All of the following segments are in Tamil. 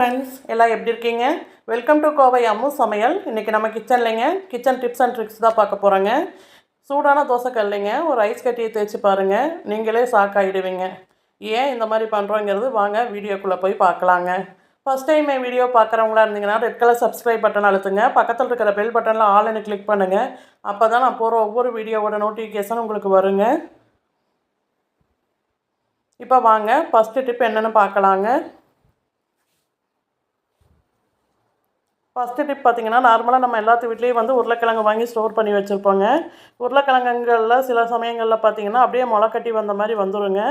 ஃப்ரெண்ட்ஸ் எல்லாம் எப்படி இருக்கீங்க? வெல்கம் டு கோவை அம்மு சமையல். இன்றைக்கி நம்ம கிச்சன்லேங்க கிச்சன் டிப்ஸ் அண்ட் ட்ரிக்ஸ் தான் பார்க்க போகிறோங்க சூடான தோசைக்கல்லைங்க ஒரு ஐஸ் கட்டியை தேய்ச்சி பாருங்கள் நீங்களே ஷாக் ஆகிடுவீங்க ஏன் இந்த மாதிரி பண்ணுறோங்கிறது வாங்க வீடியோக்குள்ளே போய் பார்க்கலாங்க. ஃபஸ்ட் டைம் என் வீடியோ பார்க்குறவங்களா இருந்தீங்கன்னா ரெட் கலர் சப்ஸ்கிரைப் பட்டன் அழுத்துங்க. பக்கத்தில் இருக்கிற பெல் பட்டனில் ஆல்னு கிளிக் பண்ணுங்கள் அப்போ தான் நான் போகிற ஒவ்வொரு வீடியோவோட நோட்டிஃபிகேஷன் உங்களுக்கு வருங்க. இப்போ வாங்க ஃபஸ்ட்டு டிப் என்னென்னு பார்க்கலாங்க. ஃபஸ்ட்டு டிப் பார்த்தீங்கன்னா நார்மலாக நம்ம எல்லாத்து வீட்லேயும் வந்து உருளைக்கிழங்கு வாங்கி ஸ்டோர் பண்ணி வச்சுருப்போங்க. உருளைக்கிழங்குகளில் சில சமயங்களில் பார்த்தீங்கன்னா அப்படியே முளைக்கட்டி வந்த மாதிரி வந்துடுங்க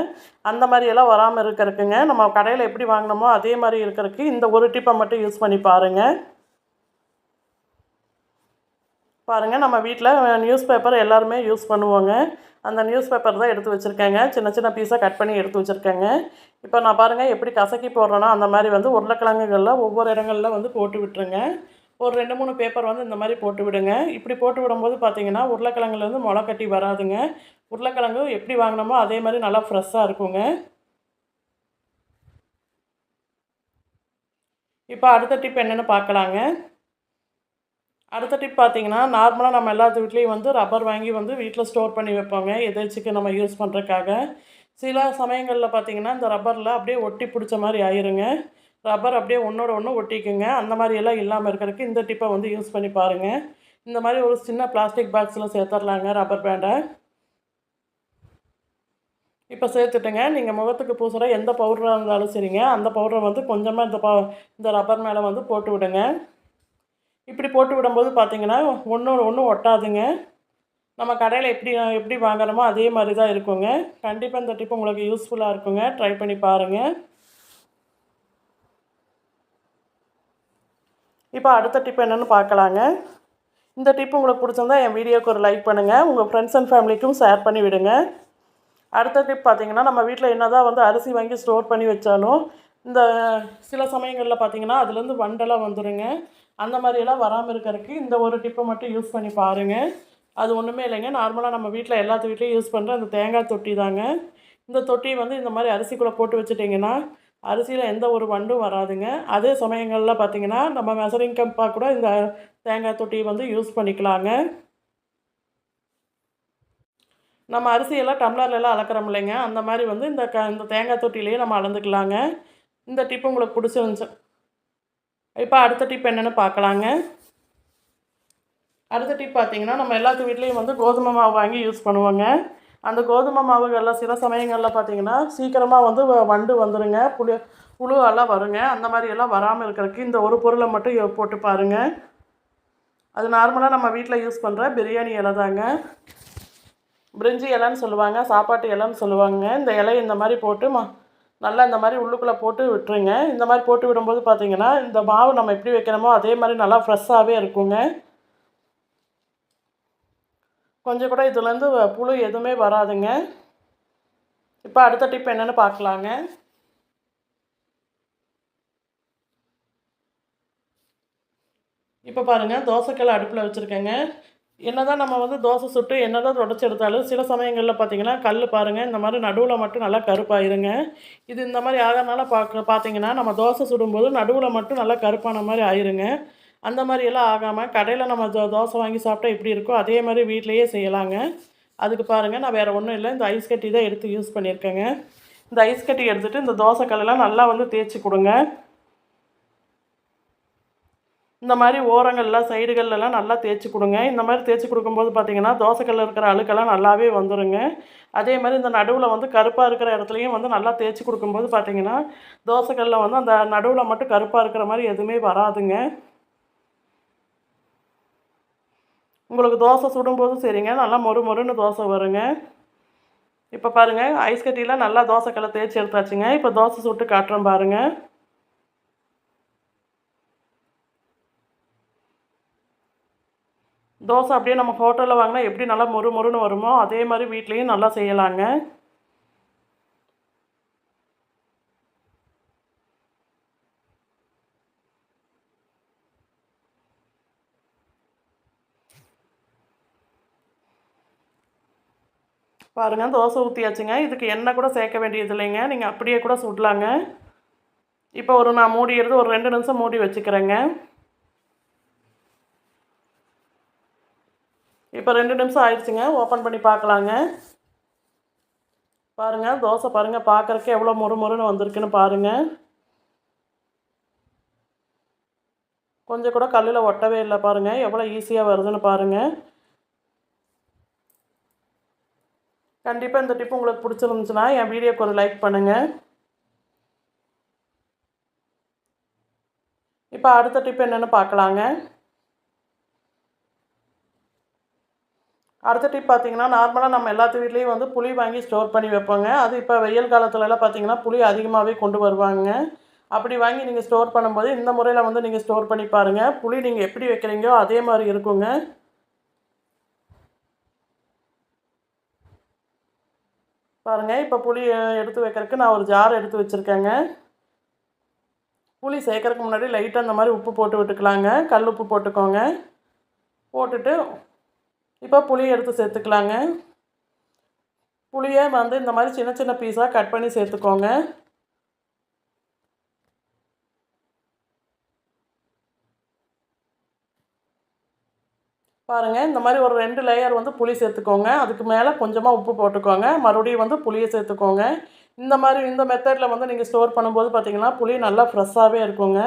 அந்த மாதிரியெல்லாம் வராமல் இருக்கிறதுக்குங்க. நம்ம கடையில் எப்படி வாங்கினோமோ அதே மாதிரி இருக்கிறதுக்கு இந்த ஒரு டிப்பை மட்டும் யூஸ் பண்ணி பாருங்கள் பாருங்கள் நம்ம வீட்டில் நியூஸ் பேப்பர் எல்லாருமே யூஸ் பண்ணுவோங்க. அந்த நியூஸ் பேப்பர் தான் எடுத்து வச்சுருக்கேங்க. சின்ன சின்ன பீஸாக கட் பண்ணி எடுத்து வச்சுருக்கேங்க. இப்போ நான் பாருங்கள் எப்படி கசக்கி போடுறேன்னா அந்த மாதிரி வந்து உருளைக்கிழங்குகளில் ஒவ்வொரு இடங்களில் வந்து போட்டு விட்டுருங்க. ஒரு ரெண்டு மூணு பேப்பர் வந்து இந்த மாதிரி போட்டு விடுங்க. இப்படி போட்டு விடும்போது பார்த்தீங்கன்னா உருளைக்கிழங்குலேருந்து முளை கட்டி வராதுங்க. உருளைக்கிழங்கு எப்படி வாங்கினோமோ அதே மாதிரி நல்லா ஃப்ரெஷ்ஷாக இருக்குங்க. இப்போ அடுத்த டிப் என்னென்னு பார்க்கலாங்க அடுத்த டிப் பார்த்தீங்கன்னா நார்மலாக நம்ம எல்லாத்து வீட்லேயும் வந்து ரப்பர் வாங்கி வந்து வீட்டில் ஸ்டோர் பண்ணி வைப்போங்க எதாச்சுக்கு நம்ம யூஸ் பண்ணுறதுக்காக சில சமயங்களில் பார்த்தீங்கன்னா இந்த ரப்பரில் அப்படியே ஒட்டி பிடிச்ச மாதிரி ஆயிருங்க. ரப்பர் அப்படியே ஒன்றோட ஒன்று ஒட்டிக்குங்க. அந்த மாதிரியெல்லாம் இல்லாமல் இருக்கிறதுக்கு இந்த டிப்பை வந்து யூஸ் பண்ணி பாருங்கள் இந்த மாதிரி ஒரு சின்ன பிளாஸ்டிக் பாக்ஸில் சேர்த்துடலாங்க ரப்பர் பேண்டை இப்போ சேர்த்துட்டுங்க. நீங்கள் முகத்துக்கு பூசுகிற எந்த பவுடராக இருந்தாலும் சரிங்க. அந்த பவுடரை வந்து கொஞ்சமாக இந்த ப இந்த ரப்பர் மேலே வந்து போட்டு விடுங்க. இப்படி போட்டு விடும்போது பார்த்தீங்கன்னா ஒன்று ஒன்றும் ஒட்டாதுங்க. நம்ம கடையில் எப்படி எப்படி வாங்குறோமோ அதே மாதிரி தான் இருக்குங்க. கண்டிப்பாக இந்த டிப் உங்களுக்கு யூஸ்ஃபுல்லாக இருக்குங்க. ட்ரை பண்ணி பாருங்கள் இப்போ அடுத்த டிப் என்னென்னு பார்க்கலாங்க. இந்த டிப் உங்களுக்கு பிடிச்சிருந்தா என் வீடியோக்கு ஒரு லைக் பண்ணுங்கள் உங்கள் ஃப்ரெண்ட்ஸ் அண்ட் ஃபேமிலிக்கும் ஷேர் பண்ணி விடுங்க. அடுத்த டிப் பார்த்தீங்கன்னா நம்ம வீட்டில் என்ன தான் வந்து அரிசி வாங்கி ஸ்டோர் பண்ணி வச்சாலும் இந்த சில சமயங்களில் பார்த்தீங்கன்னா அதுலேருந்து வண்டெல்லாம் வந்துடுங்க அந்த மாதிரியெல்லாம் வராமல் இருக்கிறதுக்கு இந்த ஒரு டிப்பை மட்டும் யூஸ் பண்ணி பாருங்கள் அது ஒன்றுமே இல்லைங்க. நார்மலாக நம்ம வீட்டில் எல்லாத்து வீட்லேயும் யூஸ் பண்ணுற அந்த தேங்காய் தொட்டி தாங்க. இந்த தொட்டி வந்து இந்த மாதிரி அரிசிக்குள்ளே போட்டு வச்சுட்டிங்கன்னா அரிசியில் எந்த ஒரு வண்டும் வராதுங்க. அதே சமயங்களில் பார்த்திங்கன்னா நம்ம மெசரிங் கம்பாக கூட இந்த தேங்காய் தொட்டியை வந்து யூஸ் பண்ணிக்கலாங்க. நம்ம அரிசியெல்லாம் டம்ளர்லலாம் அளக்கிறோம் இல்லைங்க. அந்த மாதிரி வந்து இந்த க இந்த தேங்காய் தொட்டிலேயே நம்ம அளந்துக்கலாங்க. இந்த டிப் உங்களுக்கு பிடிச்சிருந்துச்சு. இப்போ அடுத்த டிப் என்னென்னு பார்க்கலாங்க அடுத்த டிப் பார்த்தீங்கன்னா நம்ம எல்லாத்து வீட்லேயும் வந்து கோதுமை மாவு வாங்கி யூஸ் பண்ணுவோங்க. அந்த கோதுமை மாவுகளில் சில சமயங்களில் பார்த்தீங்கன்னா சீக்கிரமாக வந்து வ- வண்டு வந்துடுங்க புளி புழு எல்லாம் வருங்க. அந்த மாதிரி எல்லாம் வராமல் இருக்கிறதுக்கு இந்த ஒரு பொருளை மட்டும் போட்டு பாருங்கள் அது நார்மலாக நம்ம வீட்டில் யூஸ் பண்ணுற பிரியாணி இலை தாங்க. பிரிஞ்சி இலைன்னு சொல்லுவாங்க சாப்பாட்டு இலைன்னு சொல்லுவாங்க. இந்த இலையை இந்த மாதிரி போட்டு மா நல்லா இந்த மாதிரி உள்ளுக்குள்ளே போட்டு விட்டுருங்க. இந்த மாதிரி போட்டு விடும்போது பார்த்தீங்கன்னா இந்த மாவு நம்ம எப்படி வைக்கிறோமோ அதே மாதிரி நல்லா ஃப்ரெஷ்ஷாகவே இருக்குங்க. கொஞ்சம் கூட இதுலேருந்து வ- புழு எதுவுமே வராதுங்க. இப்போ அடுத்த டிப் என்னென்னு பார்க்கலாங்க. இப்போ பாருங்கள் தோசைக்கல் அடுப்பில் வச்சுருக்கேங்க. என்னதான் நம்ம வந்து தோசை சுட்டு என்னதான் தொடச்சி எடுத்தாலும் சில சமயங்களில் பார்த்தீங்கன்னா கல் பாருங்கள் இந்த மாதிரி நடுவில் மட்டும் நல்லா கருப்பாயிருங்க. இது இந்த மாதிரி ஆகிறனால பார்க்க பார்த்தீங்கன்னா நம்ம தோசை சுடும்போது நடுவில் மட்டும் நல்லா கருப்பான மாதிரி ஆயிருங்க. அந்த மாதிரி எல்லாம் ஆகாமல் கடையில் நம்ம தோ தோசை வாங்கி சாப்பிட்டா எப்படி இருக்கோ அதே மாதிரி வீட்லேயே செய்யலாங்க. அதுக்கு பாருங்கள் நான் வேறு ஒன்றும் இல்லை இந்த ஐஸ் கட்டி தான் எடுத்து யூஸ் பண்ணியிருக்கேங்க. இந்த ஐஸ் கட்டி எடுத்துகிட்டு இந்த தோசைக்கல்லாம் நல்லா வந்து தேய்ச்சி கொடுங்க. இந்த மாதிரி ஓரங்களில் சைடுகள்லாம் நல்லா தேய்ச்சி கொடுங்க. இந்த மாதிரி தேய்ச்சி கொடுக்கும்போது பார்த்தீங்கன்னா தோசைக்கல்ல இருக்கிற அழுக்கெல்லாம் நல்லாவே வந்துருங்க. அதே மாதிரி இந்த நடுவில் வந்து கருப்பாக இருக்கிற இடத்துலையும் வந்து நல்லா தேய்ச்சி கொடுக்கும்போது பார்த்தீங்கன்னா தோசைக்கல்ல வந்து அந்த நடுவில் மட்டும் கருப்பாக இருக்கிற மாதிரி எதுவுமே வராதுங்க. உங்களுக்கு தோசை சுடும்போது சரிங்க. நல்லா மொறு மொறுன்னு தோசை வருங்க. இப்போ பாருங்கள் ஐஸ் கட்டியில் நல்லா தோசைக்கல்லை தேய்ச்சி எடுத்தாச்சுங்க. இப்போ தோசை சுட்டு காட்டுறேன் பாருங்கள் தோசை அப்படியே நம்ம ஹோட்டலில் வாங்கினா எப்படி நல்லா மொறு மொறுன்னு வருமோ அதே மாதிரி வீட்லேயும் நல்லா செய்யலாங்க. பாருங்கள் தோசை ஊற்றியாச்சுங்க இதுக்கு எண்ணெய் கூட சேர்க்க வேண்டியது இல்லைங்க. நீங்கள் அப்படியே கூட சுடலாங்க. இப்போ ஒரு நான் மூடிடுறது ஒரு ரெண்டு நிமிஷம் மூடி வச்சுக்கிறேங்க. இப்போ ரெண்டு நிமிஷம் ஆயிடுச்சுங்க. ஓப்பன் பண்ணி பார்க்கலாங்க பாருங்கள் தோசை பாருங்கள் பார்க்குறக்கு எவ்வளோ மொறு மொறுன்னு வந்திருக்குன்னு பாருங்கள் கொஞ்சம் கூட கல்லில் ஒட்டவே இல்லை பாருங்கள் எவ்வளோ ஈஸியாக வருதுன்னு பாருங்கள் கண்டிப்பாக இந்த டிப் உங்களுக்கு பிடிச்சிருந்துச்சுன்னா என் வீடியோக்கு ஒரு லைக் பண்ணுங்கள் இப்போ அடுத்த டிப் என்னென்னு பார்க்கலாங்க அடுத்த டிப் பார்த்தீங்கன்னா நார்மலாக நம்ம எல்லாத்து வீட்லேயும் வந்து புளி வாங்கி ஸ்டோர் பண்ணி வைப்போங்க. அது இப்போ வெயில் காலத்துலலாம் பார்த்தீங்கன்னா புளி அதிகமாகவே கொண்டு வருவாங்க. அப்படி வாங்கி நீங்கள் ஸ்டோர் பண்ணும்போது இந்த முறையில் வந்து நீங்கள் ஸ்டோர் பண்ணி பாருங்கள் புளி நீங்கள் எப்படி வைக்கிறீங்களோ அதே மாதிரி இருக்குங்க. பாருங்கள் இப்போ புளி எடுத்து வைக்கிறதுக்கு நான் ஒரு ஜார் எடுத்து வச்சுருக்கேங்க. புளி சேர்க்கறதுக்கு முன்னாடி லைட்டாக அந்த மாதிரி உப்பு போட்டு விட்டுக்கலாங்க. கல் உப்பு போட்டுக்கோங்க. போட்டுட்டு இப்போ புளி எடுத்து சேர்த்துக்கலாங்க. புளியை வந்து இந்த மாதிரி சின்ன சின்ன பீஸாக கட் பண்ணி சேர்த்துக்கோங்க. பாருங்கள் இந்த மாதிரி ஒரு ரெண்டு லேயர் வந்து புளி சேர்த்துக்கோங்க. அதுக்கு மேலே கொஞ்சமாக உப்பு போட்டுக்கோங்க. மறுபடியும் வந்து புளியை சேர்த்துக்கோங்க. இந்த மாதிரி இந்த மெத்தடில் வந்து நீங்கள் ஸ்டோர் பண்ணும்போது பார்த்தீங்கன்னா புளி நல்லா ஃப்ரெஷ்ஷாகவே இருக்குங்க.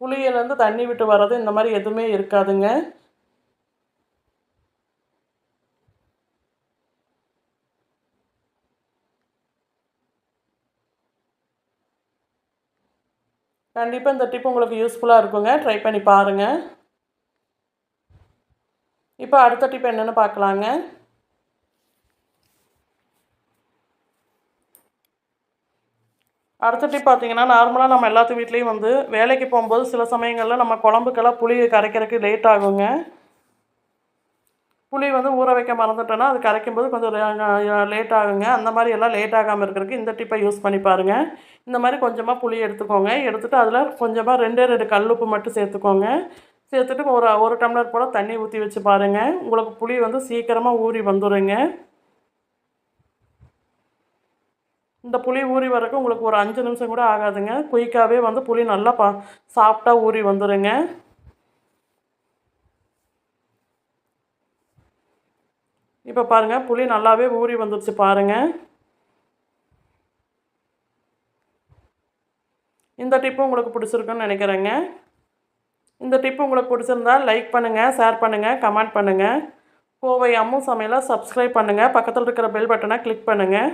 புளியிலேருந்து தண்ணி விட்டு வர்றது இந்த மாதிரி எதுவுமே இருக்காதுங்க. கண்டிப்பாக இந்த டிப் உங்களுக்கு யூஸ்ஃபுல்லாக இருக்குங்க. ட்ரை பண்ணி பாருங்கள் இப்போ அடுத்த டிப் என்னென்னு பார்க்கலாங்க அடுத்த டிப் பார்த்தீங்கன்னா நார்மலாக நம்ம எல்லாத்து வீட்லேயும் வந்து வேலைக்கு போகும்போது சில சமயங்களில் நம்ம குழம்புக்கெல்லாம் புளி கரைக்கிறதுக்கு லேட் ஆகுங்க. புளி வந்து ஊற வைக்க மறந்துட்டோன்னா அது கரைக்கும் போது கொஞ்சம் லேட் ஆகுங்க. அந்த மாதிரி எல்லாம் லேட் ஆகாமல் இருக்கிறதுக்கு இந்த டிப்பை யூஸ் பண்ணி பாருங்கள் இந்த மாதிரி கொஞ்சமாக புளி எடுத்துக்கோங்க. எடுத்துகிட்டு அதில் கொஞ்சமாக ரெண்டே ரெண்டு கல் உப்பு மட்டும் சேர்த்துக்கோங்க. சேர்த்துட்டு ஒரு ஒரு டம்ளர் போல் தண்ணி ஊற்றி வச்சு பாருங்கள் உங்களுக்கு புளி வந்து சீக்கிரமாக ஊறி வந்துடுங்க இந்த புளி ஊறி வரக்கு உங்களுக்கு ஒரு அஞ்சு நிமிஷம் கூட ஆகாதுங்க. குயிக்காகவே வந்து புளி நல்லா பா சாஃப்டாக ஊறி வந்துடுங்க இப்போ பாருங்கள் புளி நல்லாவே ஊறி வந்துடுச்சு பாருங்கள் இந்த டிப்பு உங்களுக்கு பிடிச்சிருக்குன்னு நினைக்கிறேங்க. இந்த டிப்பு உங்களுக்கு பிடிச்சிருந்தா லைக் பண்ணுங்கள் ஷேர் பண்ணுங்கள் கமெண்ட் பண்ணுங்கள் கோவை அம்மு சமையலை சப்ஸ்கிரைப் பண்ணுங்கள் பக்கத்தில் இருக்கிற பெல் பட்டனை கிளிக் பண்ணுங்கள்